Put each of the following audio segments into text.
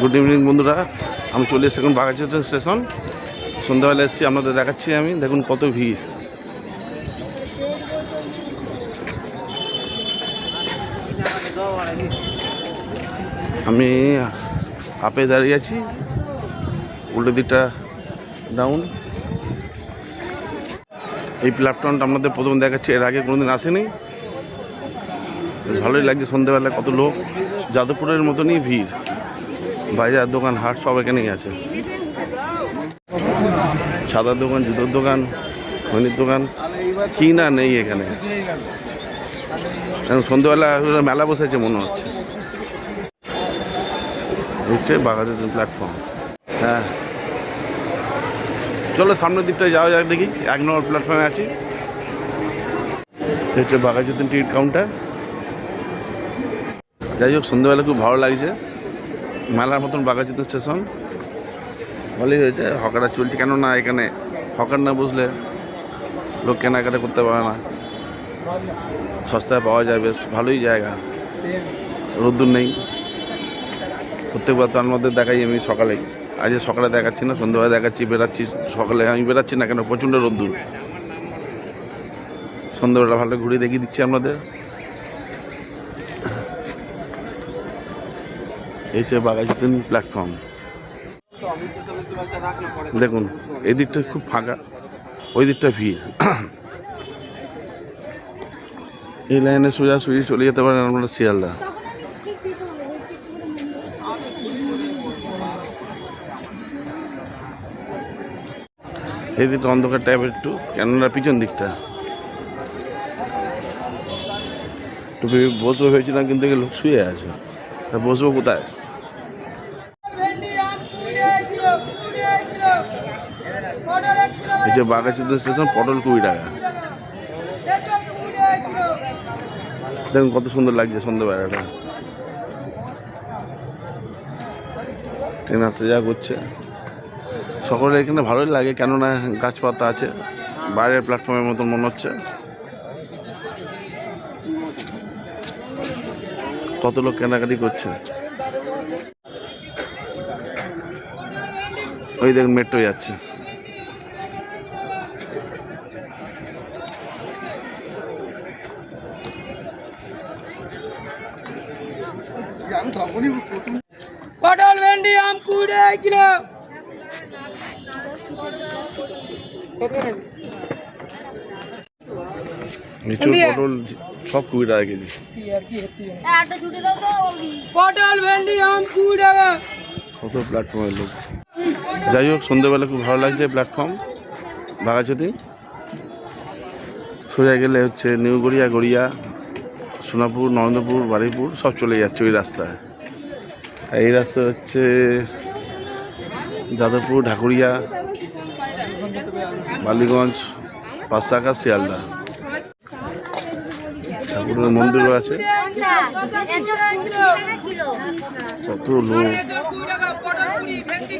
Good evening বন্ধুরা। আমি চলে এসেছি এখন বাগাচিত্র স্টেশন। সন্ধ্যাবেলা এসেছি, আপনাদের দেখাচ্ছি আমি। দেখুন কত ভিড়। আমি আপে দাঁড়িয়ে আছি। উল্টো দিকটা ডাউন এই প্ল্যাটফর্মটা আপনাদের প্রথম দেখাচ্ছি, এর আগে কোনোদিন আসেনি। ভালোই লাগছে সন্ধ্যেবেলা, কত লোক। যাদবপুরের মতনই ভিড়। বাজার দোকান, হাট সব এখানেই আছে। সাদার দোকান, জুতোর দোকান খনির দোকান, কি না নেই এখানে। সন্ধ্যেবেলা মেলা বসেছে, মনে হচ্ছে। হচ্ছে বাঘাযতীন প্ল্যাটফর্ম হ্যাঁ। চলো সামনের দিকটায় যাওয়া যাক দেখি, এক নম্বর প্ল্যাটফর্মে আছি। হচ্ছে বাঘাযতীন টিকিট কাউন্টার যাই হোক, সন্ধ্যেবেলা খুব ভালো লাগছে। মেলার মতন বাঘাযতীন স্টেশন। ভালোই হয়েছে, হকাররা চলছে। কেননা এখানে হকার না বসলে লোক কেনাকাটা করতে পারে না। সস্তায় পাওয়া যায়, বেশ ভালোই জায়গা। রোদ্দুর নেই। প্রত্যেকবার তার মধ্যে দেখাই আমি সকালে। আজ সকালে দেখাচ্ছি না সন্ধ্যাবেলা দেখাচ্ছি বেরাচ্ছি সকালে আমি বেরাচ্ছি না কেন? প্রচণ্ড রোদ্দুর। সন্ধ্যাবেলা ভালো ঘুরে দেখিয়ে দিচ্ছি আপনাদের। যে বাগাজিতেন প্ল্যাটফর্ম দেখুন, এই দিকটা খুব ফাঁকা, ওই দিকটা ভিড়। এই লাইনে সোজা সুজি চলে যেতে পারেন আপনারা শিয়ালদা। এই দিকটা অন্ধকার টাইপের একটু, কেননা পিছন দিকটা। একটু বসবো ভেবেছিলাম, কিন্তু লোক শুয়ে আছে। তা বসবো কোথায়? এই যে বাগাচিত্র স্টেশন, পটল কুড়ি টাকা। দেখুন কত সুন্দর লাগছে সন্ধ্যাবেলাটা। ট্রেন আসতে যা করছে। সকলে এখানে ভালোই লাগে, কেননা গাছপাতা আছে, বাইরের প্ল্যাটফর্মের মতো মনে হচ্ছে। কত লোক কেনাকাটি করছে। ওই দেখুন মেট্রো যাচ্ছে। পটল ভেন্ডি আম কুড়ে কিলো। পটল সব কুড়ি টাকা কেজি। পটল ভেন্ডি আম কুড়ি টাকা কত প্ল্যাটফর্মের লোক। যাই হোক সন্ধ্যেবেলা খুব ভালো লাগছে প্ল্যাটফর্ম বাগাচতি সোজা গেলে হচ্ছে নিউ গড়িয়া গড়িয়া সোনাপুর, নরেন্দ্রপুর, বারুইপুর, সব চলে যাচ্ছে ওই রাস্তায়। আর এই রাস্তা হচ্ছে যাদবপুর, ঢাকুরিয়া, বালিগঞ্জ পাঁচশাখা শিয়ালদা। ঠাকুরের মন্দিরও আছে। কত লোক। কুড়ি টাকা পটল কুড়ি ভেন্ডি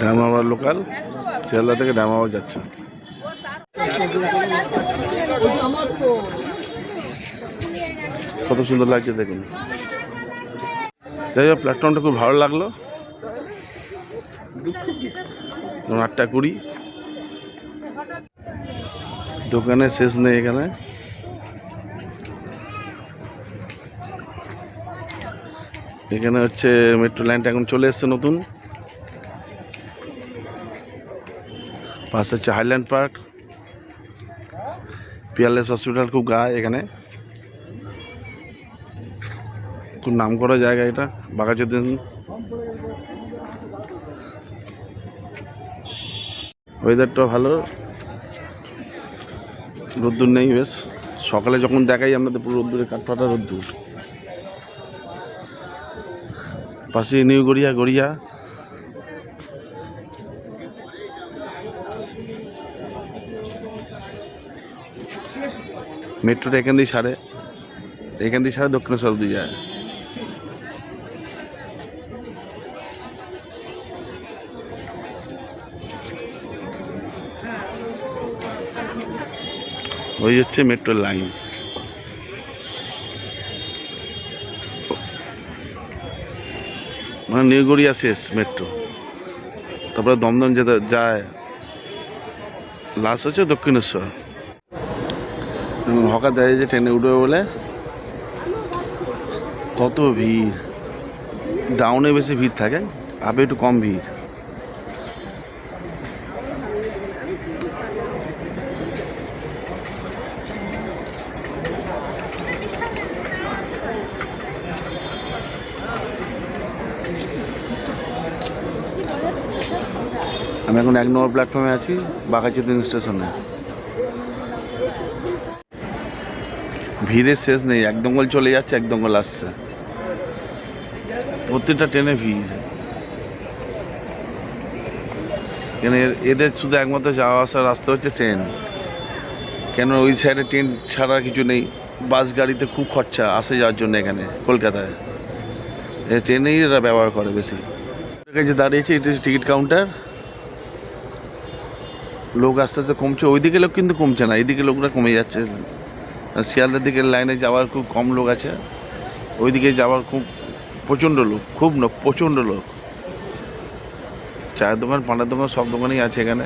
ডামাবার লোকাল, শিয়ালদা থেকে ডামাবার যাচ্ছে। কত সুন্দর লাগছে দেখুন। যাই হোক প্ল্যাটফর্মটা খুব ভালো লাগল। আটটা কুড়ি। দোকানে শেষ নেই এখানে। এখানে হচ্ছে মেট্রো লাইনটা এখন চলে এসছে নতুন। পাশে হচ্ছে হাইল্যান্ড পার্ক পিয়ারলেস হসপিটাল খুব গায়ে এখানে। খুব নাম করা জায়গা এটা, বাঘাযতীন। ওয়েদারটা ভালো। রোদ্দুর নেই বেশ। সকালে যখন দেখাই আপনাদের পুরো রোদ্দুরে কাঠফাটা রোদ্দুর। পাশে নিউ গড়িয়া গড়িয়া। মেট্রোটা এখান দিয়ে সারে। এখান দিয়ে সারে দক্ষিণেশ্বর অব্দি যায়। ওই হচ্ছে মেট্রোর লাইন। মানে নিউগড়িয়া শেষ মেট্রো তারপরে দমদম যেতে যায়। লাস্ট হচ্ছে দক্ষিণেশ্বর। হকার দেয় যে ট্রেনে উঠবে বলে কত ভিড়। ডাউনে বেশি ভিড় থাকে আপে একটু কম ভিড়। আমি এখন এক নম্বর প্ল্যাটফর্মে আছি বাঘাচিতিন স্টেশনে ভিড়ের শেষ নেই, এক দঙ্গল চলে যাচ্ছে, এক দঙ্গল আসছে। প্রত্যেকটা ট্রেনে ভিড়। কেন এদের শুধু একমাত্র যাওয়া আসার রাস্তা হচ্ছে ট্রেন। কেন ওই সাইডে ট্রেন ছাড়া কিছু নেই, বাস গাড়িতে খুব খরচা আসে যাওয়ার জন্য এখানে, কলকাতায়। ট্রেনেই এরা ব্যবহার করে বেশি। কাছে দাঁড়িয়েছে এটা টিকিট কাউন্টার লোক আস্তে আস্তে কমছে, ওইদিকে লোক কিন্তু কমছে না, এইদিকে লোকরা কমে যাচ্ছে। শিয়ালদার দিকের লাইনে যাওয়ার খুব কম লোক আছে, ওইদিকে যাওয়ার খুব প্রচণ্ড লোক, খুব না, প্রচণ্ড লোক। চায়ের দোকান, পানের দোকান, সব দোকানই আছে এখানে।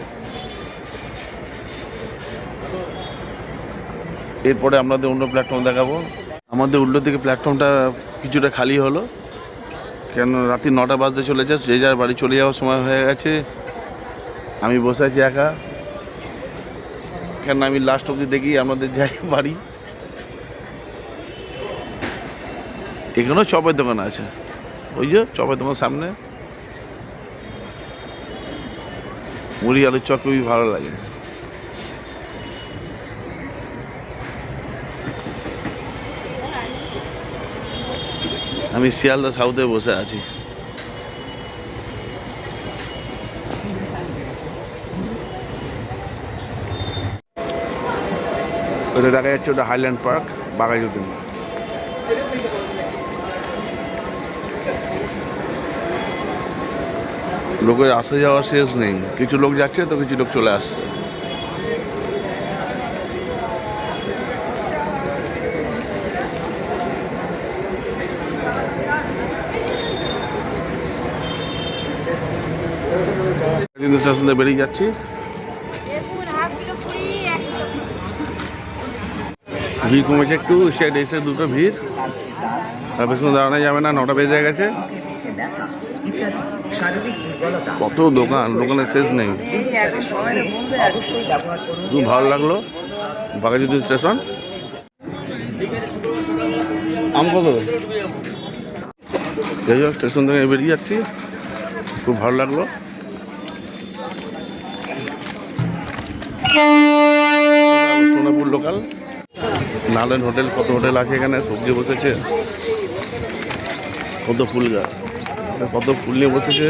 এরপরে আমাদের অন্য প্ল্যাটফর্ম দেখাবো। আমাদের উল্টো দিকে প্ল্যাটফর্মটা কিছুটা খালি হলো, কেন রাত্রি নটা বাজতে চলে চলেছে, যে যার বাড়ি চলে যাওয়ার সময় হয়ে গেছে। আমি বসে আছি একা। কেন আমি লাস্ট অবধি দেখি আমাদের যাই বাড়ি। এখানেও চপের দোকান আছে। ওই যে চপের দোকান সামনে। মুড়ি আলুর চপ খুবই ভালো লাগে। আমি শিয়ালদা সাউথে বসে আছি। ওটা দেখা যাচ্ছে ওটা হাইল্যান্ড পার্ক বাঘাযতীন লোকের আসা যাওয়া শেষ নেই। কিছু লোক যাচ্ছে তো কিছু লোক চলে আসছে। কিন্তু স্টেশন থেকে বেরিয়ে যাচ্ছি। ভিড় কমেছে একটু সাইড এসে দুটো ভিড়। আর বেশি দাঁড়ানো যাবে না, নটা বেজে গেছে। কত দোকান, দোকানের শেষ নেই। খুব ভালো লাগল। বাঘাযতীন স্টেশন। আম কত? স্টেশন থেকে বেরিয়ে যাচ্ছি। খুব ভালো লাগল। সোনাপুর লোকাল নালেন হোটেল, কত হোটেল আছে এখানে? সবজি বসেছে। কত ফুল গাছ। কত ফুল নিয়ে বসেছে।